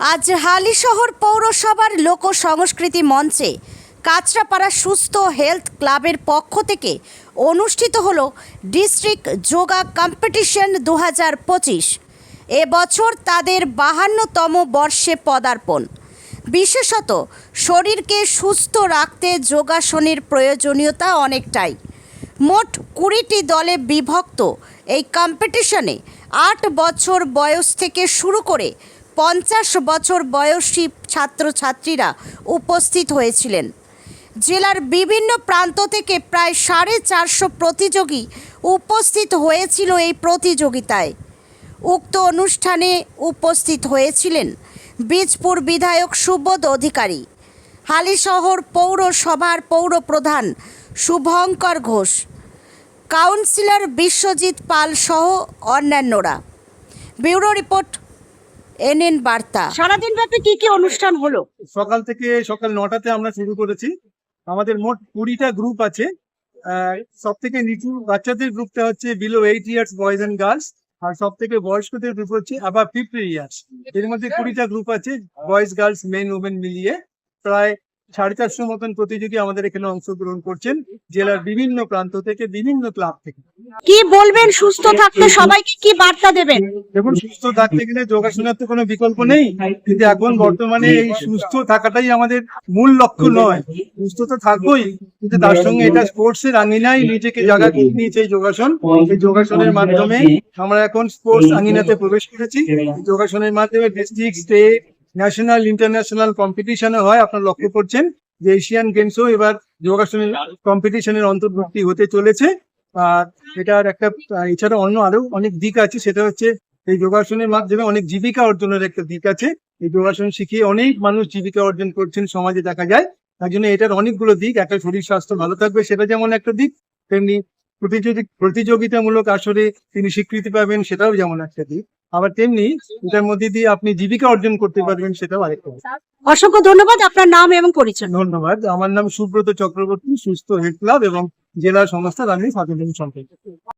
আজ হালিশহর পৌরসভার লোক সংস্কৃতি মঞ্চে কাঁচরাপাড়া সুস্থ হেলথ ক্লাবের পক্ষ থেকে অনুষ্ঠিত হলো ডিস্ট্রিক্ট যোগা কম্পিটিশন দু হাজার পঁচিশ এবছর তাদের বাহান্নতম বর্ষে পদার্পণ। বিশেষত শরীরকে সুস্থ রাখতে যোগাসনের প্রয়োজনীয়তা অনেকটাই। মোট কুড়িটি দলে বিভক্ত এই কম্পিটিশনে আট বছর বয়স থেকে শুরু করে পঞ্চাশ বছর বয়সী ছাত্রছাত্রীরা উপস্থিত হয়েছিলেন। জেলার বিভিন্ন প্রান্ত থেকে প্রায় সাড়ে চারশো প্রতিযোগী উপস্থিত হয়েছিল এই প্রতিযোগিতায়। উক্ত অনুষ্ঠানে উপস্থিত হয়েছিলেন বীজপুর বিধায়ক সুবোধ অধিকারী, হালিশহর পৌরসভার পৌরপ্রধান শুভঙ্কর ঘোষ, কাউন্সিলর বিশ্বজিৎ পাল সহ অন্যান্যরা। ব্যুরো রিপোর্ট এনএন বার্তা। সারাদিন ব্যাপী কি কি অনুষ্ঠান হলো? সকাল থেকে সকাল নটাতে আমরা শুরু করেছি। আমাদের মোট কুড়িটা গ্রুপ আছে। সব থেকে নিচু বাচ্চাদের গ্রুপটা হচ্ছে below eight years boys and girls আর সব থেকে বয়স্কদের গ্রুপ হচ্ছে আবার ফিফটি ইয়ার্স এর মধ্যে কুড়িটা গ্রুপ আছে বয়েজ গার্লস মেন ওমেন মিলিয়ে। প্রায় সাড়ে চারশো মতন প্রতিযোগী আমাদের এখানে অংশগ্রহণ করছেন। জেলার বিভিন্ন প্রান্ত থেকে বিভিন্ন ক্লাব থেকে। কি বলবেন? সুস্থ থাকতে সবাইকে কি বার্তা দেবেন? দেখুন, সুস্থ থাকতে গেলে যোগাসনের তো কোনো বিকল্প নেই। কিন্তু এখন বর্তমানে এই সুস্থ থাকাটাই আমাদের মূল লক্ষ্য নয়। সুস্থ তো থাকবোই, কিন্তু তার সঙ্গে এটা স্পোর্টস এর আঙিনায় নিজেকে জায়গা করে নিয়েছে এই যোগাসন। এই যোগাসনের মাধ্যমে আমরা এখন স্পোর্টস আঙিনাতে প্রবেশ করেছি। যোগাসনের মাধ্যমে ডিস্ট্রিক্ট, স্টেট, ন্যাশনাল, ইন্টারন্যাশনাল কম্পিটিশনে হয়, আপনারা লক্ষ্য করছেন। যে এশিয়ান গেমসও এবার যোগাসনের কম্পিটিশনের অন্তর্ভুক্তি হতে চলেছে। আর এটার একটা এছাড়া অন্য আরও অনেক দিক আছে। সেটা হচ্ছে এই যোগাসনের মাধ্যমে অনেক জীবিকা অর্জনের একটা দিক আছে। এই যোগাসন শিখিয়ে অনেক মানুষ জীবিকা অর্জন করছেন সমাজে দেখা যায়। তার জন্য এটার অনেকগুলো দিক একটা শরীর স্বাস্থ্য ভালো থাকবে সেটা যেমন একটা দিক তেমনি প্রতিযোগী প্রতিযোগিতামূলক আসরে তিনি স্বীকৃতি পাবেন সেটাও যেমন একটা দিক। আবার তেমনি এটার মধ্যে দিয়ে আপনি জীবিকা অর্জন করতে পারবেন সেটাও আরেকটা দিক। অসংখ্য ধন্যবাদ আপনার নাম এবং পরিচয়। ধন্যবাদ। আমার নাম সুব্রত চক্রবর্তী সুস্থ হেড ক্লাব এবং জেলা সংস্থা আমি সচেতন সম্পর্কে।